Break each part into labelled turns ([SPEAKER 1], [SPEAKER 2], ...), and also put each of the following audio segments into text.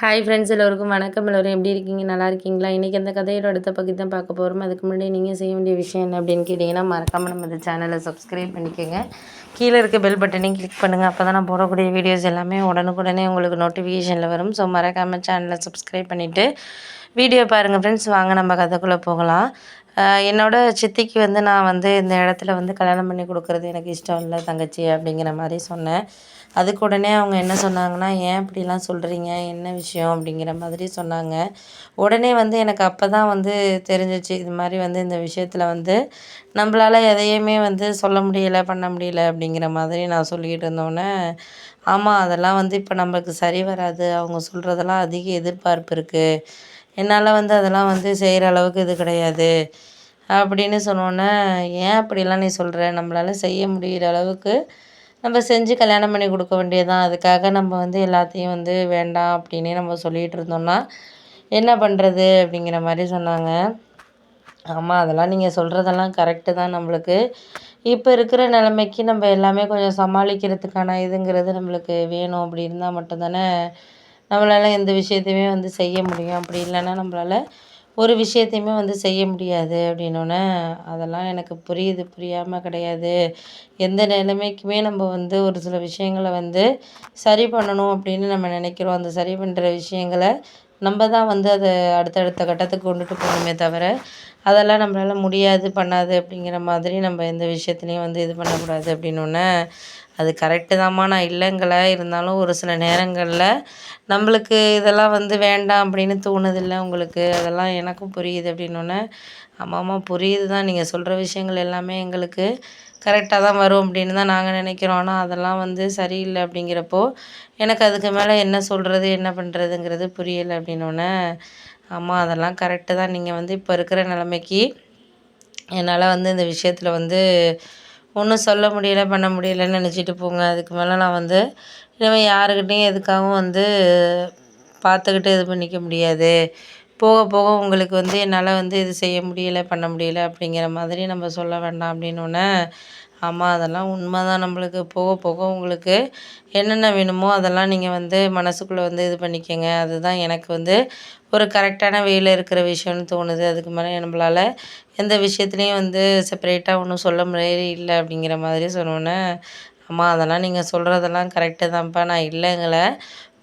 [SPEAKER 1] hi friends எல்லோருக்கும் வணக்கம் எல்லோரும் எப்படி இருக்கீங்க நல்லா இருக்கீங்களா இன்றைக்கி அந்த கதையோட அடுத்த பகுதி தான் பார்க்க போகிறோம் அதுக்கு முன்னாடி நீங்கள் செய்ய வேண்டிய விஷயம் என்ன அப்படின்னு கேட்டிங்கன்னா மறக்காமல் நம்ம இந்த சேனலை சப்ஸ்கிரைப் பண்ணிக்கோங்க கீழே இருக்க பெல் பட்டனையும் கிளிக் பண்ணுங்கள் அப்போ தான் நான் போடக்கூடிய வீடியோஸ் எல்லாமே உடனுக்குடனே உங்களுக்கு நோட்டிஃபிகேஷனில் வரும் ஸோ மறக்காமல் சேனலை சப்ஸ்கிரைப் பண்ணிவிட்டு வீடியோ பாருங்கள் ஃப்ரெண்ட்ஸ் வாங்க நம்ம கதைக்குள்ளே போகலாம் என்னோடய சித்திக்கு வந்து நான் வந்து இந்த இடத்துல வந்து கல்யாணம் பண்ணி கொடுக்குறது எனக்கு இஷ்டம் இல்லை தங்கச்சி அப்படிங்கிற மாதிரி சொன்னேன் அதுக்கு உடனே அவங்க என்ன சொன்னாங்கன்னா ஏன் இப்படிலாம் சொல்கிறீங்க என்ன விஷயம் அப்படிங்கிற மாதிரி சொன்னாங்க உடனே வந்து எனக்கு அப்போ தான் வந்து தெரிஞ்சிச்சு இது மாதிரி வந்து இந்த விஷயத்தில் வந்து நம்மளால் எதையுமே வந்து சொல்ல முடியலை பண்ண முடியல அப்படிங்கிற மாதிரி நான் சொல்லிக்கிட்டு இருந்தோன்னே ஆமாம் அதெல்லாம் வந்து இப்போ நம்மளுக்கு சரி வராது அவங்க சொல்கிறதெல்லாம் அதிக எதிர்பார்ப்பு இருக்குது என்னால் வந்து அதெல்லாம் வந்து செய்கிற அளவுக்கு இது கிடையாது அப்படின்னு சொன்னோன்னே ஏன் அப்படிலாம் நீ சொல்கிற நம்மளால செய்ய முடிகிற அளவுக்கு நம்ம செஞ்சு கல்யாணம் பண்ணி கொடுக்க வேண்டியதுதான் அதுக்காக நம்ம வந்து எல்லாத்தையும் வந்து வேண்டாம் அப்படின்னே நம்ம சொல்லிகிட்டு இருந்தோம்னா என்ன பண்ணுறது அப்படிங்கிற மாதிரி சொன்னாங்க ஆமாம் அதெல்லாம் நீங்கள் சொல்கிறதெல்லாம் கரெக்டு தான் நம்மளுக்கு இப்போ இருக்கிற நிலைமைக்கு நம்ம எல்லாமே கொஞ்சம் சமாளிக்கிறதுக்கான இதுங்கிறது நம்மளுக்கு வேணும் அப்படி இருந்தால் மட்டும்தானே நம்மளால் எந்த விஷயத்தையுமே வந்து செய்ய முடியும் அப்படி இல்லைன்னா நம்மளால் ஒரு விஷயத்தையுமே வந்து செய்ய முடியாது அப்படின்னோடனே அதெல்லாம் எனக்கு புரியுது புரியாமல் கிடையாது எந்த நிலைமைக்குமே நம்ம வந்து ஒரு சில விஷயங்களை வந்து சரி பண்ணணும் அப்படின்னு நம்ம நினைக்கிறோம் அந்த சரி பண்ணுற விஷயங்களை நம்ம தான் வந்து அதை அடுத்தடுத்த கட்டத்துக்கு கொண்டுட்டு போகணுமே தவிர அதெல்லாம் நம்மளால் முடியாது பண்ணாது அப்படிங்கிற மாதிரி நம்ம எந்த விஷயத்துலையும் வந்து இது பண்ணக்கூடாது அப்படின்னோடனே அது கரெக்டு தான்மா நான் இல்லைங்கலை இருந்தாலும் ஒரு சில நேரங்களில் நம்மளுக்கு இதெல்லாம் வந்து வேண்டாம் அப்படின்னு இல்லை உங்களுக்கு அதெல்லாம் எனக்கும் புரியுது அப்படின்னோடனே ஆமாம்மா புரியுது தான் நீங்கள் சொல்கிற விஷயங்கள் எல்லாமே எங்களுக்கு கரெக்டாக தான் வரும் அப்படின்னு தான் நாங்கள் நினைக்கிறோம் ஆனால் அதெல்லாம் வந்து சரியில்லை அப்படிங்கிறப்போ எனக்கு அதுக்கு மேலே என்ன சொல்கிறது என்ன பண்ணுறதுங்கிறது புரியலை அப்படின்னோடனே ஆமாம் அதெல்லாம் கரெக்டு தான் நீங்கள் வந்து இப்போ இருக்கிற நிலமைக்கு என்னால் வந்து இந்த விஷயத்தில் வந்து ஒன்றும் சொல்ல முடியல பண்ண முடியலன்னு நினச்சிட்டு போங்க அதுக்கு மேலே நான் வந்து இனிமேல் யாருக்கிட்டேயும் எதுக்காகவும் வந்து பார்த்துக்கிட்டு இது பண்ணிக்க முடியாது போக போக உங்களுக்கு வந்து என்னால் வந்து இது செய்ய முடியலை பண்ண முடியல அப்படிங்கிற மாதிரி நம்ம சொல்ல வேண்டாம் அப்படின்னு ஆமாம் அதெல்லாம் உண்மை தான் நம்மளுக்கு போக போக உங்களுக்கு என்னென்ன வேணுமோ அதெல்லாம் நீங்கள் வந்து மனசுக்குள்ளே வந்து இது பண்ணிக்கோங்க அதுதான் எனக்கு வந்து ஒரு கரெக்டான வேயில் இருக்கிற விஷயம்னு தோணுது அதுக்கு மேலே நம்மளால் எந்த விஷயத்துலேயும் வந்து செப்பரேட்டாக ஒன்றும் சொல்ல முடியாது இல்லை அப்படிங்கிற மாதிரி சொன்னோன்னே அம்மா அதெல்லாம் நீங்கள் சொல்கிறதெல்லாம் கரெக்டு தான்ப்பா நான் இல்லைங்களை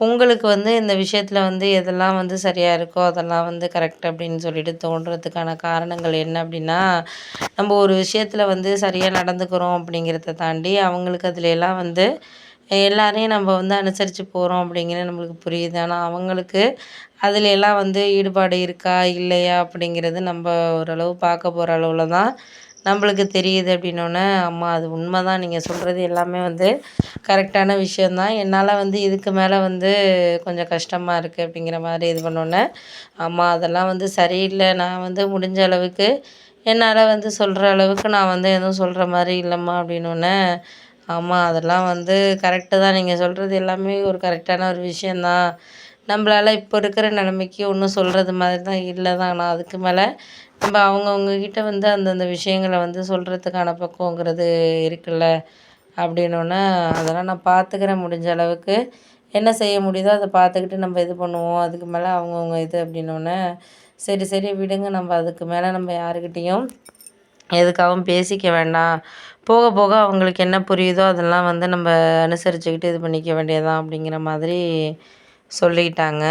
[SPEAKER 1] உங்களுக்கு வந்து இந்த விஷயத்தில் வந்து எதெல்லாம் வந்து சரியாக இருக்கோ அதெல்லாம் வந்து கரெக்ட் அப்படின்னு சொல்லிட்டு தோன்றதுக்கான காரணங்கள் என்ன அப்படின்னா நம்ம ஒரு விஷயத்தில் வந்து சரியாக நடந்துக்கிறோம் அப்படிங்கிறத தாண்டி அவங்களுக்கு அதில் வந்து எல்லாரையும் நம்ம வந்து அனுசரித்து போகிறோம் அப்படிங்கிற நம்மளுக்கு புரியுது ஆனால் அவங்களுக்கு அதில் எல்லாம் வந்து ஈடுபாடு இருக்கா இல்லையா அப்படிங்கிறது நம்ம ஓரளவு பார்க்க போகிற அளவில் தான் நம்மளுக்கு தெரியுது அப்படின்னோடனே அம்மா அது உண்மை தான் நீங்கள் சொல்கிறது எல்லாமே வந்து கரெக்டான விஷயந்தான் என்னால் வந்து இதுக்கு மேலே வந்து கொஞ்சம் கஷ்டமாக இருக்குது அப்படிங்கிற மாதிரி இது பண்ணோன்னே ஆமாம் அதெல்லாம் வந்து சரியில்லை நான் வந்து முடிஞ்ச அளவுக்கு என்னால் வந்து சொல்கிற அளவுக்கு நான் வந்து எதுவும் சொல்கிற மாதிரி இல்லைம்மா அப்படின்னோன்னே ஆமாம் அதெல்லாம் வந்து கரெக்டு தான் நீங்கள் சொல்கிறது எல்லாமே ஒரு கரெக்டான ஒரு விஷயந்தான் நம்மளால் இப்போ இருக்கிற நிலைமைக்கு ஒன்றும் சொல்கிறது மாதிரி தான் இல்லை தான் நான் அதுக்கு மேலே நம்ம அவங்கவுங்ககிட்ட வந்து அந்தந்த விஷயங்களை வந்து சொல்கிறதுக்கான பக்குவங்கிறது இருக்குல்ல அப்படின்னோன அதெல்லாம் நான் பார்த்துக்குறேன் முடிஞ்ச அளவுக்கு என்ன செய்ய முடியுதோ அதை பார்த்துக்கிட்டு நம்ம இது பண்ணுவோம் அதுக்கு மேலே அவங்கவுங்க இது அப்படின்னோடனே சரி சரி விடுங்க நம்ம அதுக்கு மேலே நம்ம யாருக்கிட்டேயும் எதுக்காகவும் பேசிக்க வேண்டாம் போக போக அவங்களுக்கு என்ன புரியுதோ அதெல்லாம் வந்து நம்ம அனுசரிச்சுக்கிட்டு இது பண்ணிக்க வேண்டியதான் அப்படிங்கிற மாதிரி சொல்லிக்கிட்டாங்க